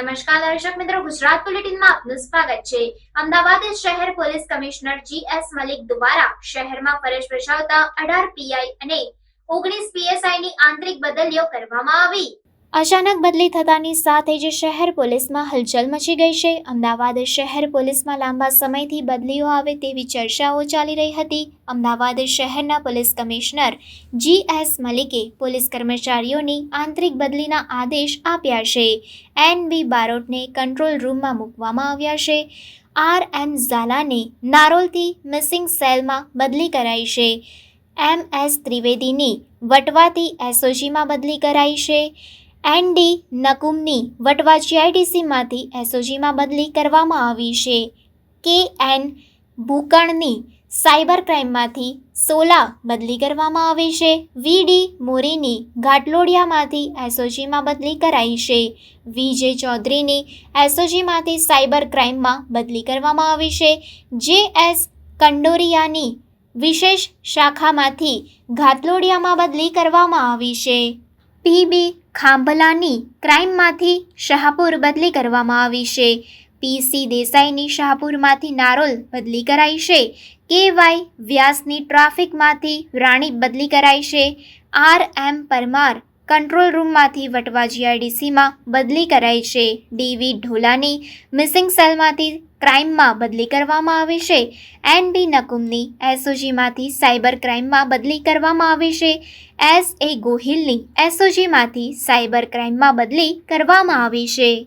નમસ્કાર દર્શક મિત્રો, ગુજરાત બુલેટિનમાં આપનું સ્વાગત છે. અમદાવાદ શહેર police commissioner G S Malik દ્વારા શહેરમાં ફરજ બજાવતા અઢાર પીઆઈ અને ઓગણીસ પીએસઆઈ ની આંતરિક બદલીઓ કરવામાં આવી. અચાનક બદલી થતાની સાથે જ શહેર પોલીસમાં હલચલ મચી ગઈ છે. અમદાવાદ શહેર પોલીસમાં લાંબા સમયથી બદલીઓ આવે તેવી ચર્ચાઓ ચાલી રહી હતી. અમદાવાદ શહેરના પોલીસ કમિશનર જી એસ મલિકે પોલીસ કર્મચારીઓની આંતરિક બદલીના આદેશ આપ્યા છે. એન બી બારોટને કંટ્રોલ રૂમમાં મૂકવામાં આવ્યા છે. આર એમ ઝાલાને નારોલથી મિસિંગ સેલમાં બદલી કરાઈ છે. એમ એસ ત્રિવેદીની વટવાથી એસઓજીમાં બદલી કરાઈ છે. એન ડી નકુમની વટવા જીઆઈડીસીમાંથી એસઓજીમાં બદલી કરવામાં આવી છે. કે એન ભૂકણની સાયબર ક્રાઇમમાંથી સોલા બદલી કરવામાં આવી છે. વીડી મોરીની ઘાટલોડિયામાંથી એસઓજીમાં બદલી કરાઈ છે. વિજય ચૌધરીની એસઓજીમાંથી સાયબર ક્રાઇમમાં બદલી કરવામાં આવી છે. જે એસ કંડોરિયાની વિશેષ શાખામાંથી ઘાટલોડિયામાં બદલી કરવામાં આવી છે. પીબી ખાંભલાની ક્રાઇમમાંથી શાહપુર બદલી કરવામાં આવી છે. પીસી દેસાઈની શાહપુરમાંથી નારોલ બદલી કરાઈ છે. કે વાય વ્યાસની ટ્રાફિકમાંથી રાણી બદલી કરાઈ છે. આર એમ પરમાર કંટ્રોલ રૂમમાંથી વટવા જીઆઈડીસીમાં બદલી કરાઈ છે. ડીવી ઢોલાની મિસિંગ સેલમાંથી ક્રાઇમમાં બદલી કરવામાં આવી છે. એન બી નકુમની એસઓજીમાંથી સાયબર ક્રાઇમમાં બદલી કરવામાં આવી છે. એસ એ ગોહિલની એસઓજીમાંથી સાયબર ક્રાઇમમાં બદલી કરવામાં આવી છે.